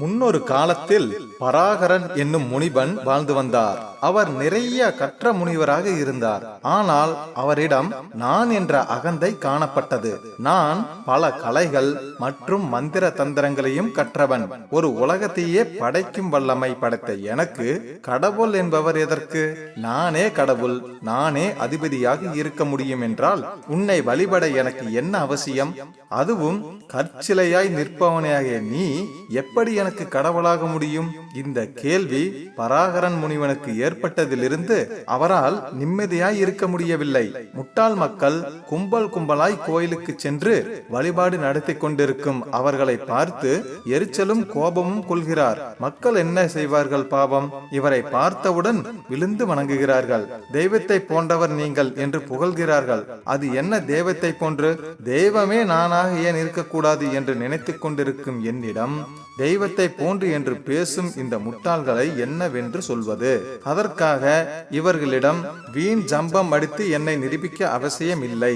முன்னொரு காலத்தில் பராகரன் என்னும் முனிவன் வாழ்ந்து வந்தார். அவர் நிறைய கற்ற முனிவராக இருந்தார். ஆனால் அவரிடம் நான் என்ற அகந்தை காணப்பட்டது. நான் பல கலைகள் மற்றும் மந்திர தந்திரங்களையும் கற்றவன். ஒரு உலகத்தையே படைக்கும் வல்லமை படைத்த எனக்கு கடவுள் என்பவர் எதற்கு? நானே கடவுள் நானே அதிபதியாக இருக்க முடியும் என்றால் உன்னை வழிபட எனக்கு என்ன அவசியம்? அதுவும் கற்சிலையாய் நிற்பவனையாக நீ எப்படி எனக்கு கடவுளாக முடியும்? இந்த கேள்வி பராகரன் முனிவனுக்கு ஏற்பட்டதிலிருந்து அவரால் நிம்மதியாய் இருக்க முடியவில்லை. முட்டாள் மக்கள் கும்பல் கும்பலாய் கோயிலுக்கு சென்று வழிபாடு நடத்தி கொண்டிருக்கும் அவர்களை பார்த்து எரிச்சலும் கோபமும் கொள்கிறார். மக்கள் என்ன செய்வார்கள் பாவம்? இவரை பார்த்தவுடன் விழுந்து வணங்குகிறார்கள். தெய்வத்தை போன்றவர் நீங்கள் என்று புகழ்கிறார்கள். அது என்ன தெய்வத்தை போன்று? தெய்வமே நானாக ஏன் இருக்கக்கூடாது என்று நினைத்துக் கொண்டிருக்கும் என்னிடம் தெய்வத்தை போன்று என்று பேசும் இந்த முட்டாள்களை என்னவென்று சொல்வது? அதற்காக இவர்களிடம் வீண் ஜம்பம் அடித்து என்னை நிரூபிக்க அவசியம் இல்லை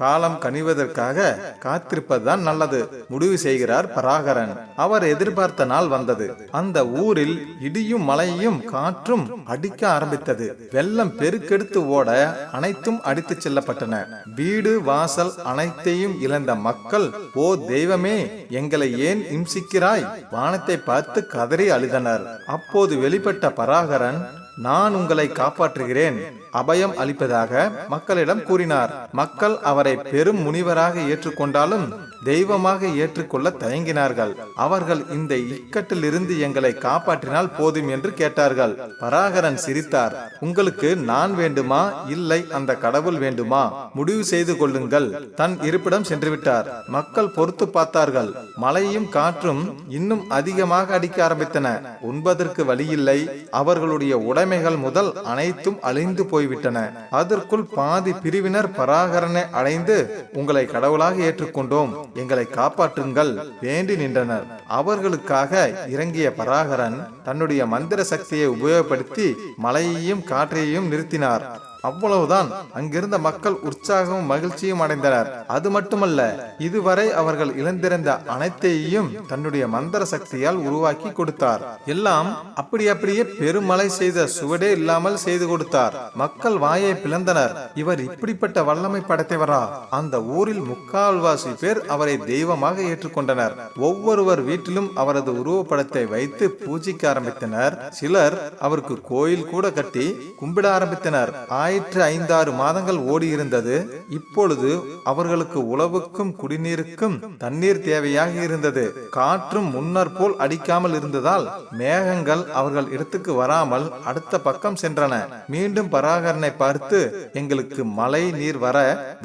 காலம் கனிவதற்காக காத்திருப்பதுதான் நல்லது. முடிவு செய்கிறார் பராகரன். அவர் எதிர்பார்த்த நாள் வந்தது. அந்த ஊரில் இடியும் மழையும் காற்றும் அடிக்க ஆரம்பித்தது. வெள்ளம் பெருக்கெடுத்து ஓட அனைத்தும் அடித்துச் செல்லப்பட்டன. வீடு வாசல் அனைத்தையும் இழந்த மக்கள் ஓ தெய்வமே எங்களை ஏன் இம்சிக்கிறாய்? வானத்தை பார்த்து கதறி அழுதனர். அப்போது வெளிப்பட்ட பராகரன் நான் உங்களை காப்பாற்றுகிறேன். அபயம் அளிப்பதாக மக்களிடம் கூறினார். மக்கள் அவரை பெரும் முனிவராக ஏற்றுக்கொண்டாலும் தெய்வமாக ஏற்றுக்கொள்ள தயங்கினார்கள். அவர்கள் இந்த இக்கட்டிலிருந்து எங்களை காப்பாற்றினால் போதும் என்று கேட்டார்கள். பராகரன் சிரித்தார். உங்களுக்கு நான் வேண்டுமா? இல்லை அந்த கடவுள் வேண்டுமா? முடிவு செய்து கொள்ளுங்கள். தன் இருப்பிடம் சென்றுவிட்டார். மக்கள் பொறுத்து பார்த்தார்கள். மழையும் காற்றும் இன்னும் அதிகமாக அடிக்க ஆரம்பித்தன. உண்பதற்கு வழியில்லை அவர்களுடைய உடைமைகள் முதல் அனைத்தும் அழிந்து போய் போய்விட்டன. அதற்குள் பாதி பிரிவினர் பராகரனை அடைந்து உங்களை கடவுளாக ஏற்றுக்கொண்டோம். எங்களை காப்பாற்றுங்கள் வேண்டி நின்றனர். அவர்களுக்காக இறங்கிய பராகரன் தன்னுடைய மந்திர சக்தியை உபயோகப்படுத்தி மலையையும் காற்றையும் நிறுத்தினார். அவ்வளவுதான். அங்கிருந்த மக்கள் உற்சாகமும் மகிழ்ச்சியும் அடைந்தனர். அது மட்டுமல்ல இதுவரை அவர்கள் இழந்திருந்த அனைத்தையும் தன்னுடைய மந்திர சக்தியால் உருவாக்கி கொடுத்தார். எல்லாம் அப்படி அப்படியே பெருமழை செய்த சுவடே இல்லாமல் செய்து கொடுத்தார். மக்கள் வாயை பிளந்தனர். இவர் இப்படிப்பட்ட வல்லமை படைத்தவரா? அந்த ஊரில் முக்கால்வாசி பேர் அவரை தெய்வமாக ஏற்றுக்கொண்டனர். ஒவ்வொருவர் வீட்டிலும் அவரது உருவப்படத்தை வைத்து பூஜிக்க ஆரம்பித்தனர். சிலர் அவருக்கு கோயில் கூட கட்டி கும்பிட ஆரம்பித்தனர். ஆயிற்று ஐந்தாறு மாதங்கள் ஓடியிருந்தது. இப்பொழுது அவர்களுக்கு உழவுக்கும் குடிநீருக்கும் தண்ணீர் தேவையாக இருந்தது. காற்றும் முன்னர் போல் அடிக்காமல் இருந்ததால் மேகங்கள் அவர்கள் இடத்துக்கு வராமல் அடுத்த பக்கம் சென்றன. மீண்டும் பராகரனை பார்த்து எங்களுக்கு மழை நீர் வர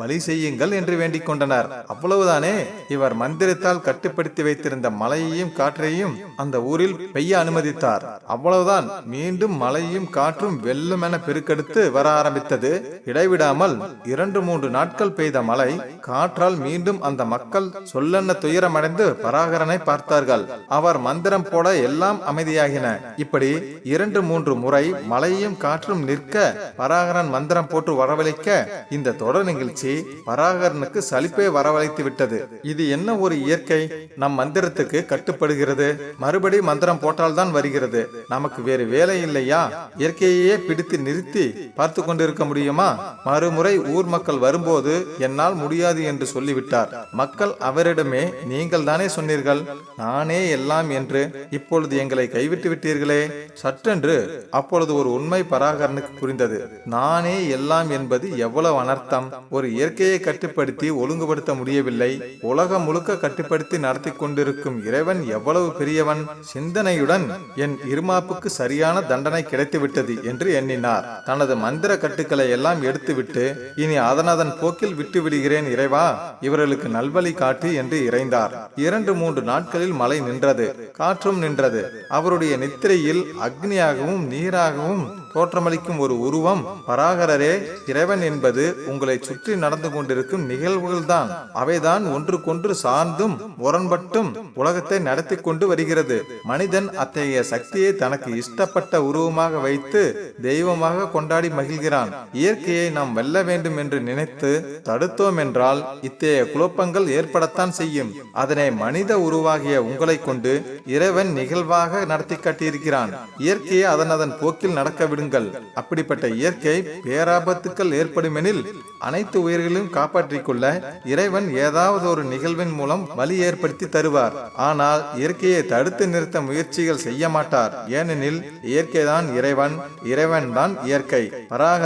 வழி செய்யுங்கள் என்று வேண்டிக் கொண்டனர். அவ்வளவுதானே? இவர் மந்திரத்தால் கட்டுப்படுத்தி வைத்திருந்த மழையையும் காற்றையும் அந்த ஊரில் பெய்ய அனுமதித்தார். அவ்வளவுதான். மீண்டும் மழையும் காற்றும் வெள்ளம் என பெருக்கெடுத்து வர ஆரம்பித்தார். ஆரம்பித்தது இடைவிடாமல் இரண்டு மூன்று நாட்கள் பெய்த மழை காற்றால் மீண்டும் அந்த மக்கள் சொல்லென்ன துயரமடைந்து பராகரனை பார்த்தார்கள். அவர் மந்திரம் போட எல்லாம் அமைதியாகின. இப்படி இரண்டு மூன்று முறை மழையும் காற்றும் நிற்க பராகரன் மந்திரம் போட்டு வரவழைக்க இந்த தொடர் நிகழ்ச்சி பராகரனுக்கு சலிப்பை வரவழைத்து விட்டது. இது என்ன ஒரு இயற்கை? நம் மந்திரத்துக்கு கட்டுப்படுகிறது. மறுபடி மந்திரம் போட்டால்தான் வருகிறது. நமக்கு வேறு வேலை இல்லையா? இயற்கையே பிடித்து நிறுத்தி பார்த்து கொண்டு கொண்டிருக்க முடியுமா? மறுமுறை ஊர் மக்கள் வரும்போது என்னால் முடியாது என்று சொல்லிவிட்டார். மக்கள் அவரிடமே நீங்கள் தானே சொன்னீர்கள்? நானே எல்லாம் என்று இப்பொழுது எங்களை கைவிட்டு விட்டீர்களே? சற்றென்று அப்பொழுது ஒரு உண்மை பராகரனுக்கு புரிந்தது. நானே எல்லாம் என்பது எவ்வளவு அனர்த்தம்! ஒரு இயற்கையை கட்டுப்படுத்தி ஒழுங்குபடுத்த முடியவில்லை. உலகம் முழுக்க கட்டுப்படுத்தி நடத்தி கொண்டிருக்கும் இறைவன் எவ்வளவு பெரியவன்? சிந்தனையுடன் என் இருமாப்புக்கு சரியான தண்டனை கிடைத்துவிட்டது என்று எண்ணினார். தனது மந்திர கட்டுக்களை எல்லாம் எடுத்துவிட்டு இனி அதனதன் போக்கில் விட்டு விடுகிறேன் இறைவா. இவர்களுக்கு நல்வழி காட்டு என்று இறைந்தார். இரண்டு மூன்று நாட்களில் மழை நின்றது. காற்றும் நின்றது. அவருடைய நித்திரையில் அக்னியாகவும் நீராகவும் தோற்றமளிக்கும் ஒரு உருவம். பராகரரே இறைவன் என்பது உங்களை சுற்றி நடந்து கொண்டிருக்கும் நிகழ்வுகள்தான். அவைதான் ஒன்றுக்கொன்று சார்ந்தும் முரண்பட்டும் உலகத்தை நடத்தி கொண்டு வருகிறது. மனிதன் அத்தகைய சக்தியை தனக்கு இஷ்டப்பட்ட உருவமாக வைத்து தெய்வமாக கொண்டாடி மகிழ்கிறான். இயற்கையை நாம் வெல்ல வேண்டும் என்று நினைத்து தடுத்தோம் என்றால் இத்தகைய குழப்பங்கள் ஏற்படத்தான் செய்யும். அதனை மனித உருவாகிய உங்களை கொண்டு இறைவன் நிகழ்வாக நடத்தி காட்டியிருக்கிறான். இயற்கையை அதன் அதன் போக்கில் நடக்க விடுங்கள். அப்படிப்பட்ட இயற்கை பேராபத்துக்கள் ஏற்படுமெனில் அனைத்து உயிர்களையும் காப்பாற்றிக் கொள்ள இறைவன் ஏதாவது ஒரு நிகழ்வின் மூலம் வழி ஏற்படுத்தி தருவார். ஆனால் இயற்கையை தடுத்து நிறுத்த முயற்சிகள் செய்ய மாட்டார். ஏனெனில் இயற்கைதான் இறைவன் இறைவன் தான் இயற்கை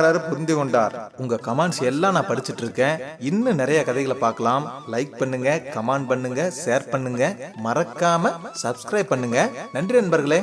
பராகரர் புரிந்து கொண்டார். உங்க கமெண்ட்ஸ் எல்லாம் நான் படிச்சிட்டு இருக்கேன். இன்னும் நிறைய கதைகளை பார்க்கலாம். லைக் பண்ணுங்க கமெண்ட் பண்ணுங்க ஷேர் பண்ணுங்க. மறக்காம சப்ஸ்கிரைப் பண்ணுங்க. நன்றி நண்பர்களே.